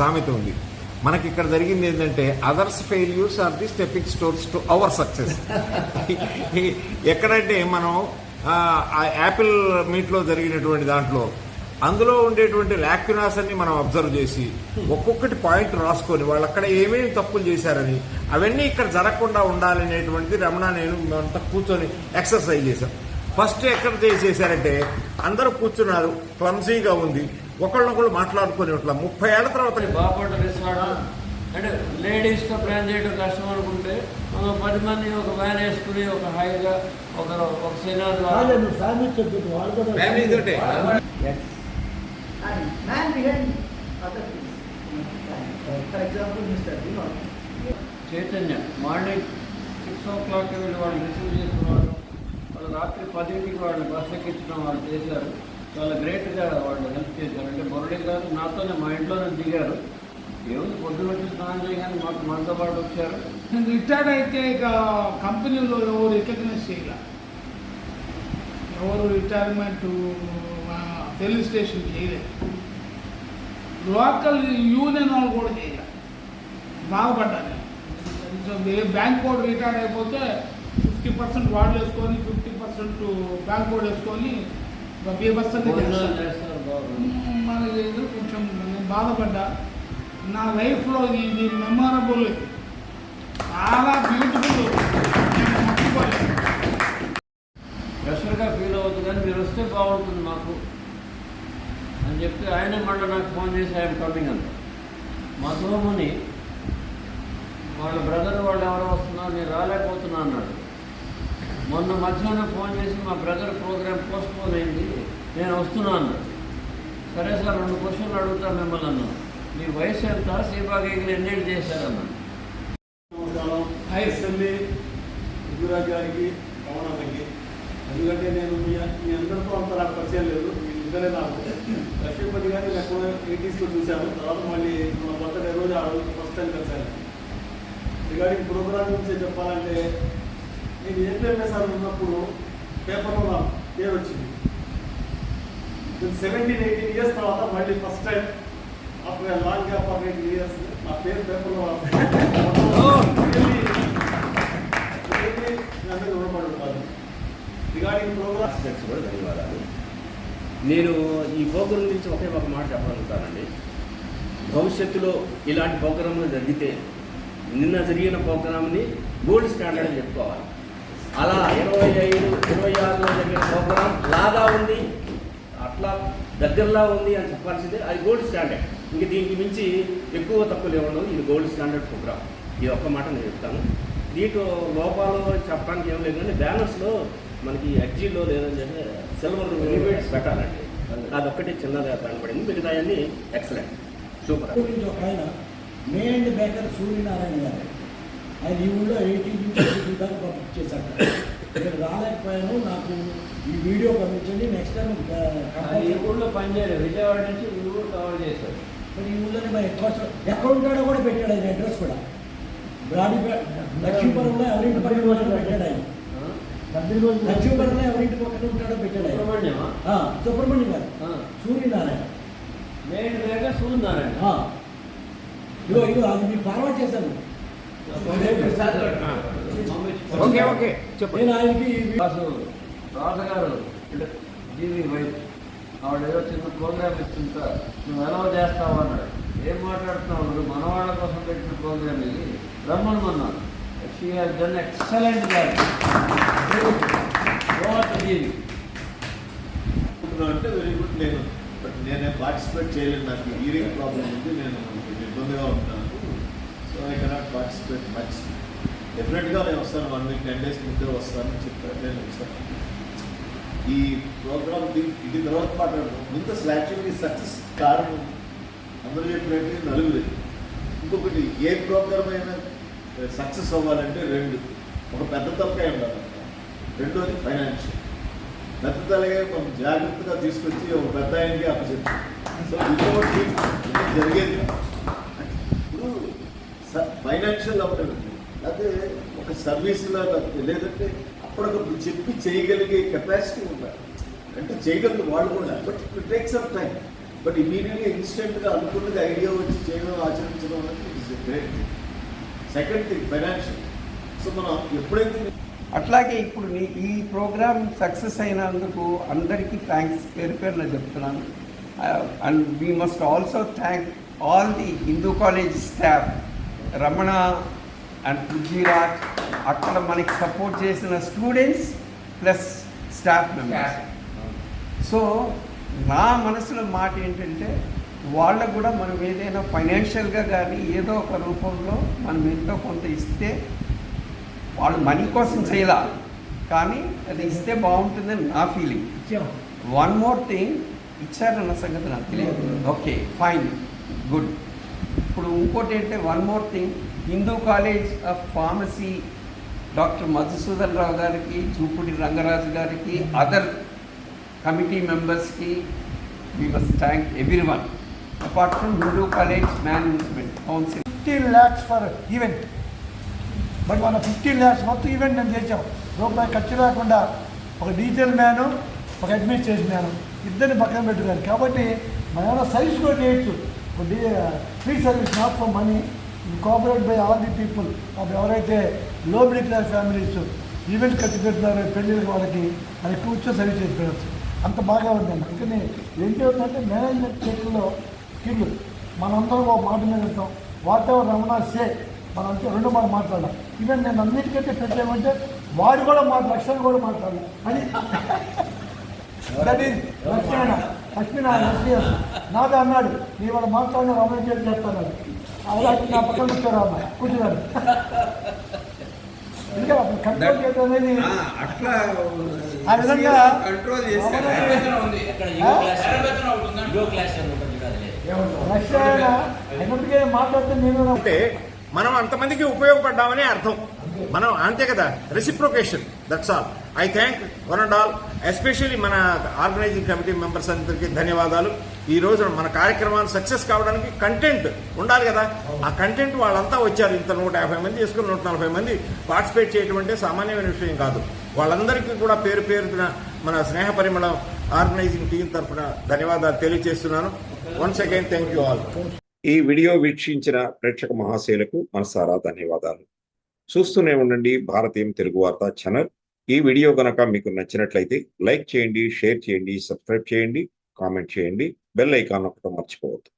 సామెత ఉంది. మనకి ఇక్కడ జరిగింది ఏంటంటే others failures are the stepping stones to our success ఎక్కడంటే మనం ఆ, యాపిల్ మీట్లో జరిగినటువంటి దాంట్లో అందులో ఉండేటువంటి లాక్యునాస్ అన్ని మనం అబ్జర్వ్ చేసి ఒక్కొక్కటి పాయింట్ రాసుకొని వాళ్ళు అక్కడ ఏమేమి తప్పులు చేశారని అవన్నీ ఇక్కడ జరగకుండా ఉండాలనేటువంటిది రమణ నేను అంతా కూర్చొని ఎక్సర్సైజ్ చేశాం ఫస్ట్ ఎక్కడ చేసేసారంటే అందరూ కూర్చున్నారు క్లమ్సీగా ఉంది. ఒకళ్ళనొకళ్ళు మాట్లాడుకుని ఇట్లా ముప్పై ఏళ్ళ తర్వాత బాపట్ల రిసార్ట్ అంటే లేడీస్తో ప్లాన్ చేయడం కష్టం అనుకుంటే ఒక పది మంది ఒక వ్యాన్ వేసుకుని ఒక హాయిగా ఒక ఒక వాళ్ళు. Vinod. Chaitanya morning six o'clock వీళ్ళు వాళ్ళు రిసీవ్ చేసుకున్నారు వాళ్ళు రాత్రి పదింటికి వాళ్ళు బస్ ఎక్కించడం వాళ్ళు చేశారు. చాలా గ్రేట్గా వాళ్ళు హెల్ప్ చేశారు. అంటే మురళి గారు నాతోనే మా ఇంట్లోనే దిగారు. ఏముంది పొద్దున వచ్చి స్నానం చేయగానే మాకు మనతో పాటు వచ్చారు. నేను రిటైర్డ్ అయితే ఇక కంపెనీలో ఎవరు రికగ్నైజ్ చేయాల? ఎవరు రిటైర్మెంట్ తెలుగు స్టేషన్ చేయలేదు లోకల్ యూనియన్ వాళ్ళు కూడా చేయలే. బాధపడ్డాను ఏ బ్యాంక్ కోడ్ రిటైర్డ్ అయిపోతే ఫిఫ్టీ పర్సెంట్ వాళ్ళు వేసుకొని ఫిఫ్టీ పర్సెంట్ బ్యాంక్ కోడ్ వేసుకొని చేస్తారు. బాగుంది మనకి కొంచెం నేను బాధపడ్డా. నా లైఫ్లో ఇది మెమొరబుల్ చాలా బ్యూటిఫుల్ నేను మర్చిపోలేదు ప్రెషర్గా ఫీల్ అవుతుంది కానీ మీరు వస్తే బాగుంటుంది మాకు. అని చెప్తే ఆయన మళ్ళీ నాకు ఫోన్ చేసి ఆయన కమింగ్ అంత మధుమని వాళ్ళ బ్రదర్ వాళ్ళు ఎవరో వస్తున్నారు నేను రాలేకపోతున్నా అన్నాడు. మొన్న మధ్యాహ్నం ఫోన్ చేసి మా బ్రదర్ ప్రోగ్రామ్ పోస్ట్పోన్ అయింది. నేను వస్తున్నాను. సరే సార్ రెండు క్వశ్చన్లు అడుగుతాను మిమ్మల్ని అన్నాను మీ వయసు ఎంత? సీబాగేగిరి ఎన్నేళ్ళు చేశారన్నాడు ఐఎస్ఎల్ఏ గురురాజ్ గారికి రమణకి ఎందుకంటే నేను మీ మీ అందరితో అంత నాకు పరిచయం లేదు. మీ ఇద్దరే నాకు. లక్ష్మీపతి గారిని ఎక్కడ ఎయిటీస్లో చూశాను. తర్వాత మళ్ళీ మా బర్త్డే రోజు ఆ రోజు ఫస్ట్ టైం కలిశాను రిగార్డింగ్ ప్రోగ్రామ్ గురించి చెప్పాలంటే నేను ఏపీఎంఎస్ఆర్ ఉన్నప్పుడు పేపర్లో నా పేరు వచ్చింది. సెవెంటీన్ ఎయిటీన్ ఇయర్స్ తర్వాత మళ్ళీ first time after long gap of eighteen years నా పేరు పేపర్లో రిగార్డింగ్ ప్రోగ్రామ్ ఆస్పెక్ట్స్ కూడా ధన్యవాదాలు. నేను ఈ ప్రోగ్రాం గురించి ఒకే ఒక మాట చెప్పగలుగుతానండి. భవిష్యత్తులో ఇలాంటి ప్రోగ్రాంలు జరిగితే నిన్న జరిగిన ప్రోగ్రామ్ని గోల్డ్ స్టాండర్డ్ అని చెప్పుకోవాలి. అలా ఇరవై ఐదు ఇరవై ఆరులో జరిగిన ప్రోగ్రాం లాగా ఉంది అట్లా దగ్గరలా ఉంది అని చెప్పాల్సింది. అది గోల్డ్ స్టాండర్డ్ ఇంక దీనికి మించి ఎక్కువ తక్కువ లేవడం ఇది గోల్డ్ స్టాండర్డ్ ప్రోగ్రామ్ ఇది ఒక్క మాట నేను చెప్తాను. దీంట్లో లోపాలు చెప్పడానికి ఏం లేదు కానీ బ్యానర్స్లో మనకి ఎగ్జీలో లేదని చెప్పి సిల్వర్ ఎలివేట్స్ పెట్టాలండి. అదొక్కటి చిన్నగా కనపడింది మిగతా అన్ని ఎక్సలెంట్ సూపర్ ఒక ఆయన మెయిన్ బేకర్ సూర్యనారాయణ గారు. ఆయన ఈ ఊళ్ళో ఎయిటీ నుంచి దాకా పంపింగ్ చేశాడు నేను రాలేకపోయాను నాకు ఈ వీడియో పంపించండి నెక్స్ట్ టైం ఈ ఊళ్ళో పనిచేయలేదు విజయవాడ నుంచి ఈ ఊరు కవర్ చేశారు. మరి ఈ ఊళ్ళోనే మరి ఎక్కడ ఎక్కడ ఉంటాడో కూడా పెట్టాడు ఆయన అడ్రస్ కూడా. బ్రాడీపేట లక్ష్మీపురంలో ఎవరింటి పక్కన ఉంటాడో పెట్టాడు ఆయన. లక్ష్మీపురంలో ఎవరింటి పక్కన ఉంటాడో పెట్టాడు ఆయన. ఆ, సుబ్రహ్మణ్యం గారు. సూర్యనారాయణ. నేను లేక సూర్యనారాయణ. ఆ. ఇదిగో ఇదిగో అది మీకు ఫార్వర్డ్ చేశాను ఓకే ఓకే చెప్పండి నేను ఆయనకి రాజగారు జీవి వైఫ్. ఆవిడ ఏదో చిన్న ప్రోగ్రామ్ ఇస్తుంటా నువ్వు ఎలా చేస్తావు అన్నాడు. ఏం మాట్లాడుతున్నావు నువ్వు? మనవాళ్ళ కోసం పెట్టిన ప్రోగ్రామ్ ఇది. రమ్మనుమన్నాను షీ హాజ్ డన్ ఎక్సలెంట్ జీవి. అంటే వెరీ గుడ్. నేను బట్ నేనే పార్టిసిపేట్ చేయలేను నాకు ఈరింగ్ ప్రాబ్లం ఉంది. నేను కొంచెం ఇబ్బందిగా ఉంటాను. So I cannot participate much డెఫినెట్గా నేను వస్తాను వన్ వీక్ టెన్ డేస్ ముందే వస్తానని చెప్పాను నేను వస్తాను. ఈ ప్రోగ్రామ్ ఇది తర్వాత మాట్లాడదాం. ముందు అసలు యాక్చువల్లీ సక్సెస్ కారణం అందరూ చెప్పినట్టు నలుగురు. ఇంకొకటి ఏ ప్రోగ్రామ్ అయినా సక్సెస్ అవ్వాలంటే రెండు. ఒక పెద్ద తలకాయ ఉండాలంట రెండోది ఫైనాన్షియల్ పెద్ద తలకాయ మనం జాగ్రత్తగా తీసుకొచ్చి ఒక పెద్ద ఆయనకి అప్పచెప్పు. సో ఇంకొకటి జరిగేది కాదు. ఫైనాన్షియల్ అవ్వడం లేకపోతే ఒక సర్వీస్లో లేదంటే అప్పటికప్పుడు చెప్పి చేయగలిగే కెపాసిటీ ఉండాలి. అంటే చేయగలరు వాళ్ళు కూడా but it take some time but ఇమీడియట్గా ఇన్స్టెంట్గా అనుకున్నది ఐడియా వచ్చి చేయడం ఆచరించడం అనేది is great thing second thing financial so మనం ఎప్పుడైతే అట్లాగే ఇప్పుడు నీ ఈ ప్రోగ్రామ్ సక్సెస్ అయినందుకు అందరికీ థ్యాంక్స్ పేరు పేరున చెప్తున్నాను. And we must also thank all the Hindu college staff Ramana and Prithviraj అక్కడ మనకి సపోర్ట్ చేసిన students plus staff members so నా మనసులో మాట ఏంటంటే వాళ్ళకు కూడా మనం ఏదైనా ఫైనాన్షియల్గా కానీ ఏదో ఒక రూపంలో మనం ఎంతో కొంత ఇస్తే వాళ్ళు మనీ కోసం చేయాల. కానీ అది ఇస్తే బాగుంటుందని నా ఫీలింగ్ వన్ మోర్ థింగ్ ఇచ్చారన్న సంగతి నాకు తెలియదు. ఓకే ఫైన్ గుడ్ ఇప్పుడు ఇంకోటి ఏంటంటే one more thing Hindu college of pharmacy doctor Madhusudan Rao గారికి చూపుడి రంగరాజు గారికి అదర్ కమిటీ మెంబర్స్కి we must thank everyone apart from Hindu college management council fifteen lakhs for event but మన ఫిఫ్టీన్ ల్యాక్స్ మొత్తం event నేను చేసాం రూపాయి ఖర్చు లేకుండా ఒక డీజిల్ మ్యాను ఒక అడ్మినిస్ట్రేషన్ మ్యాను ఇద్దరిని పక్కన పెట్టుకోవాలి కాబట్టి మనం ఏమైనా కూడా చేయొచ్చు free service not for money cooperate by all the people ఎవరైతే low middle class families event ఖర్చు పెడుతున్నారో పెళ్ళిళ్ళకి వాళ్ళకి అది కూర్చొని సర్వీస్ చేసి పెట్టచ్చు అంత బాగా ఉందండి అందుకని ఏం చేస్తుందంటే మేనేజ్మెంట్ చెక్లో స్కిల్. మనందరం ఒక మాట మీద ఉంటాం. వాట్ ఎవర్ రమణ సే మనం రెండు మాట మాట్లాడాలి. ఈవెన్ నేను అన్నిటికంటే పెట్టేమంటే వాడు కూడా మాట లక్ష్యాన్ని కూడా మాట్లాడాలి. అది దట్ ఈస్ లక్ష్మీ నా లక్ష్మీ నాదే అన్నాడు నీ వాళ్ళు మాట్లాడిన రమణ చేసి చెప్తాను అలా నా పక్కన కూర్చోరా అమ్మ కూర్చోరాడు ఇంకా కంట్రోల్ చేయడం అనేది అట్లా ఆ విధంగా కంట్రోల్ ఇక్కడ యువ క్లాస్ యువ క్లాస్ అని ఉంటుంది చూడు అది లేదు. రష్యా అయినప్పటికీ మాట్లాడితే నేను అంటే మనం అంతమందికి ఉపయోగపడ్డామని అర్థం. మనం అంతే కదా reciprocation that's all I thank one and all especially మన ఆర్గనైజింగ్ కమిటీ మెంబర్స్ అందరికీ ధన్యవాదాలు. ఈ రోజు మన కార్యక్రమాన్ని సక్సెస్ కావడానికి కంటెంట్ ఉండాలి కదా. ఆ కంటెంట్ వాళ్ళంతా వచ్చారు. ఇంత నూట యాభై మంది చేసుకుని నూట నలభై మంది పార్టిసిపేట్ చేయడం అంటే సామాన్యమైన విషయం కాదు. వాళ్ళందరికీ కూడా పేరు పేరున మన స్నేహ పరిమళం ఆర్గనైజింగ్ టీం తరఫున ధన్యవాదాలు తెలియజేస్తున్నాను once again thank you all ఈ వీడియో వీక్షించిన ప్రేక్షక మహాశయులకు మనసారా ధన్యవాదాలు. చూస్తూనే ఉండండి భారతీయం తెలుగు వార్తా ఛానల్. ఈ వీడియో గనక మీకు నచ్చినట్లయితే లైక్ చేయండి షేర్ చేయండి సబ్స్క్రైబ్ చేయండి కామెంట్ చేయండి. బెల్ ఐకాన్ ఒకటి మర్చిపోవద్దు.